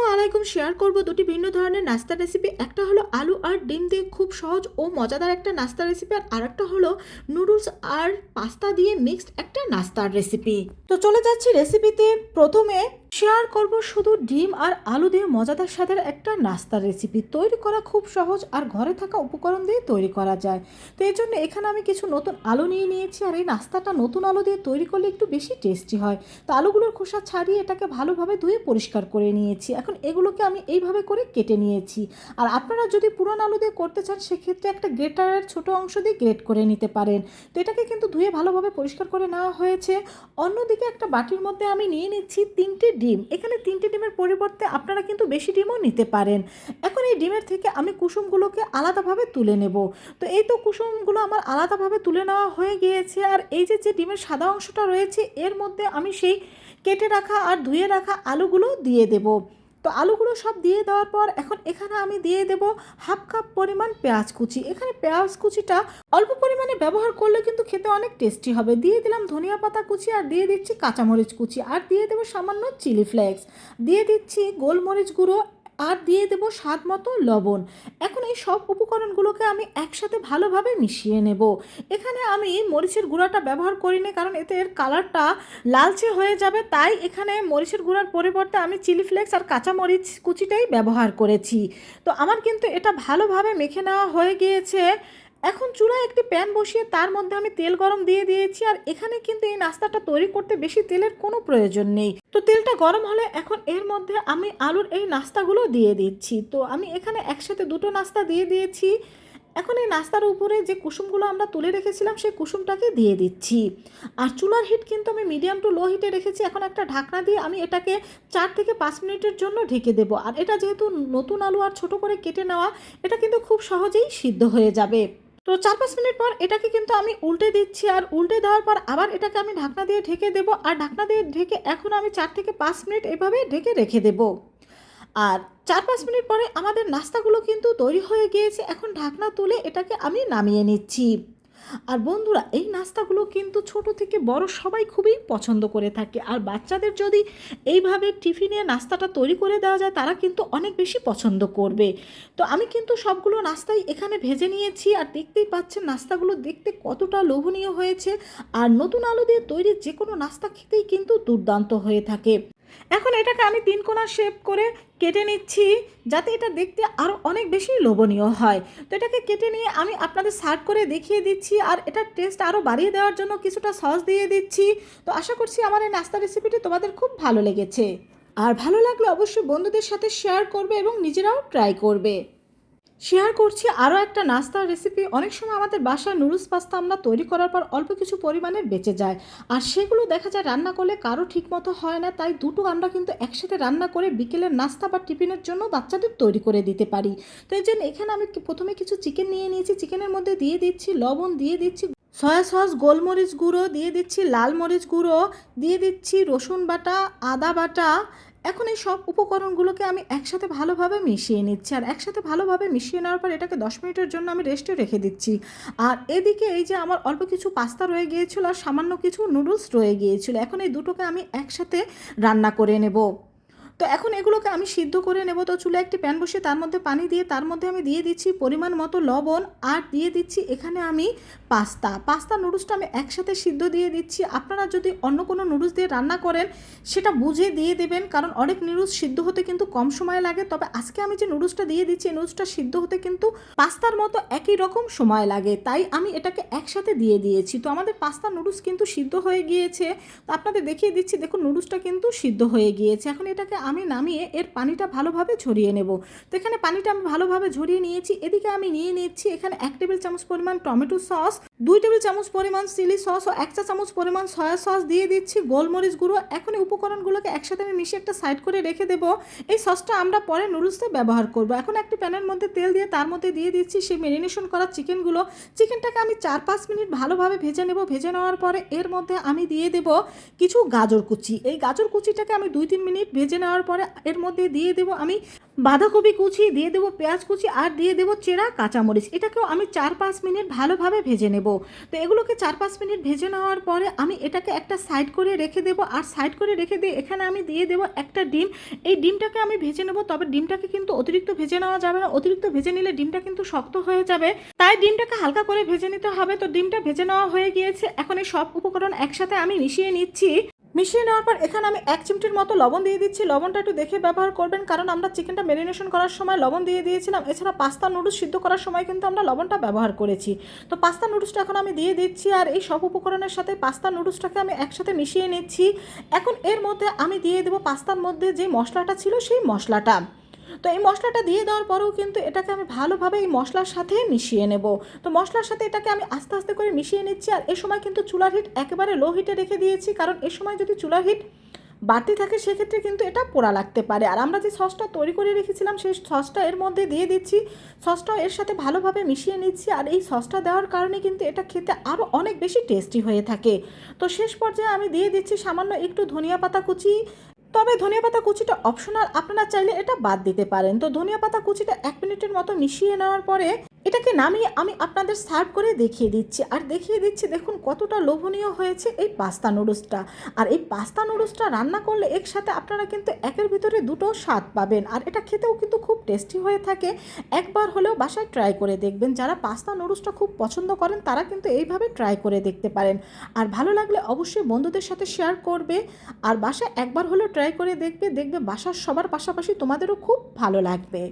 আসসালামু আলাইকুম। শেয়ার করব দুটি ভিন্ন ধরনের নাস্তা রেসিপি একটা হলো আলু আর ডিম দিয়ে খুব সহজ ও মজাদার একটা নাস্তা রেসিপি আর আরেকটা হলো নুডলস আর পাস্তা দিয়ে মিক্সড একটা নাস্তার রেসিপি তো চলে যাচ্ছি রেসিপিতে প্রথমে শেয়ার করব শুধু ডিম আর আলু দিয়ে মজাদার স্বাদের একটা নাস্তার রেসিপি তৈরি করা খুব সহজ আর ঘরে থাকা উপকরণ দিয়ে তৈরি করা যায়। তো এই জন্য এখানে আমি কিছু নতুন আলু নিয়ে নিয়েছি আর এই নাস্তাটা নতুন আলু দিয়ে তৈরি করলে একটু বেশি টেস্টি হয়। তো আলুগুলোর খোসা ছাড়িয়ে এটাকে ভালোভাবে ধুয়ে পরিষ্কার করে নিয়েছি। এখন এগুলোকে আমি এইভাবে করে কেটে নিয়েছি। আর আপনারা যদি পুরান আলু দিয়ে করতে চান, সেক্ষেত্রে একটা গ্রেটারের ছোট অংশ দিয়ে গ্রেট করে নিতে পারেন। তো এটাকে কিন্তু ধুয়ে ভালোভাবে পরিষ্কার করে নেওয়া হয়েছে। অন্যদিকে একটা বাটির মধ্যে আমি নিয়ে নিচ্ছি তিনটে ডিম। এখানে তিনটে ডিমের পরিবর্তে আপনারা কিন্তু বেশি ডিমও নিতে পারেন। এখন এই ডিমের থেকে আমি কুসুমগুলোকে আলাদাভাবে তুলে নেব। তো এই তো কুসুমগুলো আমার আলাদাভাবে তুলে নেওয়া হয়ে গিয়েছে আর এই যে যে ডিমের সাদা অংশটা রয়েছে, এর মধ্যে আমি সেই কেটে রাখা আর ধুয়ে রাখা আলুগুলো দিয়ে দেব। তো আলুগুলো সব দিয়ে দেওয়ার পর এখন এখানে আমি দিয়ে দেব হাফ কাপ পরিমাণ পেঁয়াজ কুচি। এখানে পেঁয়াজ কুচিটা অল্প পরিমাণে ব্যবহার করলে কিন্তু খেতে অনেক টেস্টি হবে। দিয়ে দিলাম ধনিয়া পাতা কুচি আর দিয়ে দিচ্ছি কাঁচামরিচ কুচি। আর দিয়ে দেবো সামান্য চিলি ফ্লেক্স। দিয়ে দিচ্ছি গোলমরিচ গুঁড়ো আর দিয়ে দেব স্বাদ মতো লবণ। এখন এই সব উপকরণগুলোকে আমি একসাথে ভালোভাবে মিশিয়ে নেব। এখানে আমি মরিচের গুঁড়াটা ব্যবহার করিনি কারণ এতে এর কালারটা লালচে হয়ে যাবে, তাই এখানে মরিচের গুঁড়ার পরিবর্তে আমি চিলি ফ্লেক্স আর কাঁচা মরিচ কুচিটাই ব্যবহার করেছি। তো আমার কিন্তু এটা ভালোভাবে মেখে নেওয়া হয়ে গিয়েছে। এখন চুলায় একটি প্যান বসিয়ে তার মধ্যে আমি তেল গরম দিয়ে দিয়েছি আর এখানে কিন্তু এই নাস্তাটা তৈরি করতে বেশি তেলের কোনো প্রয়োজন নেই। তো তেলটা গরম হলে এখন এর মধ্যে আমি আলুর এই নাস্তাগুলো দিয়ে দিচ্ছি। তো আমি এখানে একসাথে দুটো নাস্তা দিয়ে দিয়েছি। এখন এই নাস্তার উপরে যে কুসুমগুলো আমরা তুলে রেখেছিলাম, সেই কুসুমটাকে দিয়ে দিচ্ছি। আর চুলার হিট কিন্তু আমি মিডিয়াম টু লো হিটে রেখেছি। এখন একটা ঢাকনা দিয়ে আমি এটাকে চার থেকে পাঁচ মিনিটের জন্য ঢেকে দেবো। আর এটা যেহেতু নতুন আলু আর ছোট করে কেটে নেওয়া, এটা কিন্তু খুব সহজেই সিদ্ধ হয়ে যাবে। তো চার পাঁচ মিনিট পর এটাকে কিন্তু আমি উল্টে দিচ্ছি আর উল্টে দেওয়ার পর আবার এটাকে আমি ঢাকনা দিয়ে ঢেকে দেব আর ঢাকনা দিয়ে ঢেকে এখন আমি চার থেকে পাঁচ মিনিট এভাবে ঢেকে রেখে দেব। আর চার পাঁচ মিনিট পরে আমাদের নাস্তাগুলো কিন্তু তৈরি হয়ে গিয়েছে, এখন ঢাকনা তুলে এটাকে আমি নামিয়ে নিচ্ছি। আর বন্ধুরা, এই নাস্তাগুলো কিন্তু ছোট থেকে বড় সবাই খুবই পছন্দ করে থাকে। আর বাচ্চাদের যদি এইভাবে টিফিনে নাস্তাটা তৈরি করে দেওয়া যায়, তারা কিন্তু অনেক বেশি পছন্দ করবে। তো আমি কিন্তু সবগুলো নাস্তাই এখানে ভেজে নিয়েছি আর দেখতেই পাচ্ছেন নাস্তাগুলো দেখতে কতটা লোভনীয় হয়েছে। আর নতুন আলু দিয়ে তৈরি যে কোনো নাস্তা খেতেই কিন্তু দুর্দান্ত হয়ে থাকে। এখন এটাকে আমি তিন কোনা শেপ করে কেটে নিচ্ছি, যাতে এটা দেখতে আরও অনেক বেশি লোভনীয় হয়। তো এটাকে কেটে নিয়ে আমি আপনাদের সার্ভ করে দেখিয়ে দিচ্ছি, আর এটার টেস্ট আরও বাড়িয়ে দেওয়ার জন্য কিছুটা সস দিয়ে দিচ্ছি। তো আশা করছি আমার এই নাস্তা রেসিপিটি তোমাদের খুব ভালো লেগেছে। আর ভালো লাগলে অবশ্যই বন্ধুদের সাথে শেয়ার করবে এবং নিজেরাও ট্রাই করবে। শেয়ার করছি আরও একটা নাস্তার রেসিপি অনেক সময় আমাদের বাসায় নুডলস পাস্তা আমরা তৈরি করার পর অল্প কিছু পরিমাণে বেঁচে যায়। আর সেগুলো দেখা যায় রান্না করলে কারও ঠিক মতো হয় না, তাই দুটো আমরা কিন্তু একসাথে রান্না করে বিকেলের নাস্তা বা টিফিনের জন্য বাচ্চাদের তৈরি করে দিতে পারি। তো এই জন্য এখানে আমি প্রথমে কিছু চিকেন নিয়ে নিয়েছি। চিকেনের মধ্যে দিয়ে দিচ্ছি লবণ, দিয়ে দিচ্ছি সয়া সস গোলমরিচ গুঁড়ো, দিয়ে দিচ্ছি লাল মরিচ গুঁড়ো, দিয়ে দিচ্ছি রসুন বাটা, আদা বাটা এখন এই সব উপকরণগুলোকে আমি একসাথে ভালোভাবে মিশিয়ে নিচ্ছি। আর একসাথে ভালোভাবে মিশিয়ে নেওয়ার পর এটাকে দশ মিনিটের জন্য আমি রেস্টে রেখে দিচ্ছি। আর এদিকে এই যে আমার অল্প কিছু পাস্তা রয়ে গিয়েছিল আর সামান্য কিছু নুডলস রয়ে গিয়েছিল। এখন এই দুটোকে আমি একসাথে রান্না করে নেব। তো এখন এগুলোকে আমি সিদ্ধ করে নেব। তো চুলে একটি প্যান বসিয়ে তার মধ্যে পানি দিয়ে, তার মধ্যে আমি দিয়ে দিচ্ছি পরিমাণ মতো লবণ আর দিয়ে দিচ্ছি এখানে আমি পাস্তা। পাস্তা নুডলসটা আমি একসাথে সিদ্ধ দিয়ে দিচ্ছি। আপনারা যদি অন্য কোনো নুডলস দিয়ে রান্না করেন, সেটা বুঝে দিয়ে দেবেন কারণ অনেক নুডলস সিদ্ধ হতে কিন্তু কম সময় লাগে। তবে আজকে আমি যে নুডলসটা দিয়ে দিচ্ছি, এই নুডলসটা সিদ্ধ হতে কিন্তু পাস্তার মতো একই রকম সময় লাগে। তাই আমি এটাকে একসাথে দিয়ে দিয়েছি। তো আমাদের পাস্তা নুডলস কিন্তু সিদ্ধ হয়ে গিয়েছে। তো আপনাদের দেখিয়ে দিচ্ছি, দেখুন নুডলসটা কিন্তু সিদ্ধ হয়ে গিয়েছে। এখন এটাকে আমি নামিয়ে এর পানিটা ভালোভাবে ঝরিয়ে নেব। তো এখানে পানিটা আমি ভালোভাবে ঝরিয়ে নিয়েছি। এদিকে আমি নিয়ে নিচ্ছি এখানে এক টেবিল চামচ পরিমাণ টমেটো সস। দুই টেবিল চামচ পরিমাণ চিলি সস ও এক চা চামচ পরিমাণ সয়া সস দিয়ে দিচ্ছি গোলমরিচ গুঁড়ো। এখন এই উপকরণগুলোকে একসাথে আমি মিশিয়ে একটা সাইড করে রেখে দেবো। এই সসটা আমরা পরে নুডলসে ব্যবহার করব। এখন একটি প্যানের মধ্যে তেল দিয়ে তার মধ্যে দিয়ে দিচ্ছি সেই ম্যারিনেশন করা চিকেনগুলো। চিকেনটাকে আমি চার পাঁচ মিনিট ভালোভাবে ভেজে নেব। ভেজে নেওয়ার পরে এর মধ্যে আমি দিয়ে দেব কিছু গাজর কুচি। এই গাজর কুচিটাকে আমি দুই তিন মিনিট ভেজে নেওয়ার পরে এর মধ্যে দিয়ে দেব আমি বাঁধাকপি কুচি, দিয়ে দেবো পেঁয়াজ কুচি আর দিয়ে দেবো চেরা কাঁচামরিচ। এটাকেও আমি চার পাঁচ মিনিট ভালোভাবে ভেজে নেব। তো এগুলোকে চার পাঁচ মিনিট ভেজে নেওয়ার পরে আমি এটাকে একটা সাইড করে রেখে দেবো আর সাইড করে রেখে দিয়ে এখানে আমি দিয়ে দেবো একটা ডিম। এই ডিমটাকে আমি ভেজে নেব, তবে ডিমটাকে কিন্তু অতিরিক্ত ভেজে নেওয়া যাবে না। অতিরিক্ত ভেজে নিলে ডিমটা কিন্তু শক্ত হয়ে যাবে। তাই ডিমটাকে হালকা করে ভেজে নিতে হবে। তো ডিমটা ভেজে নেওয়া হয়ে গিয়েছে। এখন এই সব উপকরণ একসাথে আমি মিশিয়ে নিচ্ছি। মিশিয়ে নেওয়ার পর এখানে আমি এক চিমটির মতো লবণ দিয়ে দিচ্ছি। লবণটা একটু দেখে ব্যবহার করবেন, কারণ আমরা চিকেনটা ম্যারিনেশন করার সময় লবণ দিয়ে দিয়েছিলাম। এছাড়া পাস্তা নুডলস সিদ্ধ করার সময় কিন্তু আমরা লবণটা ব্যবহার করেছি। তো পাস্তা নুডলসটা এখন আমি দিয়ে দিচ্ছি আর এই সব উপকরণের সাথে পাস্তা নুডলসটাকে আমি একসাথে মিশিয়ে নিচ্ছি। এখন এর মধ্যে আমি দিয়ে দেবো পাস্তার মধ্যে যে মশলাটা ছিল সেই মশলাটা। তো এই মশলাটা দিয়ে দেওয়ার পরেও কিন্তু এটাকে আমি ভালোভাবে এই মশলার সাথে মিশিয়ে নেব। তো মশলার সাথে এটাকে আমি আস্তে আস্তে করে মিশিয়ে নিচ্ছি আর এ সময় কিন্তু চুলার হিট একেবারে লো হিটে রেখে দিয়েছি কারণ এ সময় যদি চুলার হিট বাড়তি থাকে সেক্ষেত্রে কিন্তু এটা পোড়া লাগতে পারে। আর আমরা যে সসটা তৈরি করে রেখেছিলাম সেই সসটা এর মধ্যে দিয়ে দিচ্ছি। সসটা এর সাথে ভালোভাবে মিশিয়ে নিচ্ছি আর এই সসটা দেওয়ার কারণে কিন্তু এটা খেতে আরও অনেক বেশি টেস্টি হয়ে থাকে। তো শেষ পর্যায়ে আমি দিয়ে দিচ্ছি সামান্য একটু ধনিয়া পাতা কুচি তবে ধনিয়া পাতা কুচিটা অপশনাল আপনারা চাইলে এটা বাদ দিতে পারেন। তো ধনিয়া পাতা কুচিটা এক মিনিটের মতো মিশিয়ে নেওয়ার পরে এটাকে নামিয়ে আমি আপনাদের সার্ভ করে দেখিয়ে দিচ্ছি। আর দেখিয়ে দিচ্ছি, দেখুন কতটা লোভনীয় হয়েছে এই পাস্তা নুডলসটা আর এই পাস্তা নুডলসটা রান্না করলে একসাথে আপনারা কিন্তু একের ভিতরে দুটো স্বাদ পাবেন। আর এটা খেতেও কিন্তু খুব টেস্টি হয়ে থাকে। একবার হলেও বাসায় ট্রাই করে দেখবেন। যারা পাস্তা নুডলসটা খুব পছন্দ করেন, তারা কিন্তু এইভাবে ট্রাই করে দেখতে পারেন। আর ভালো লাগলে অবশ্যই বন্ধুদের সাথে শেয়ার করবে। আর বাসায় একবার হলেও ট্রাই করে দেখবে। দেখবে বাসার সবার পাশাপাশি তোমাদেরও খুব ভালো লাগবে।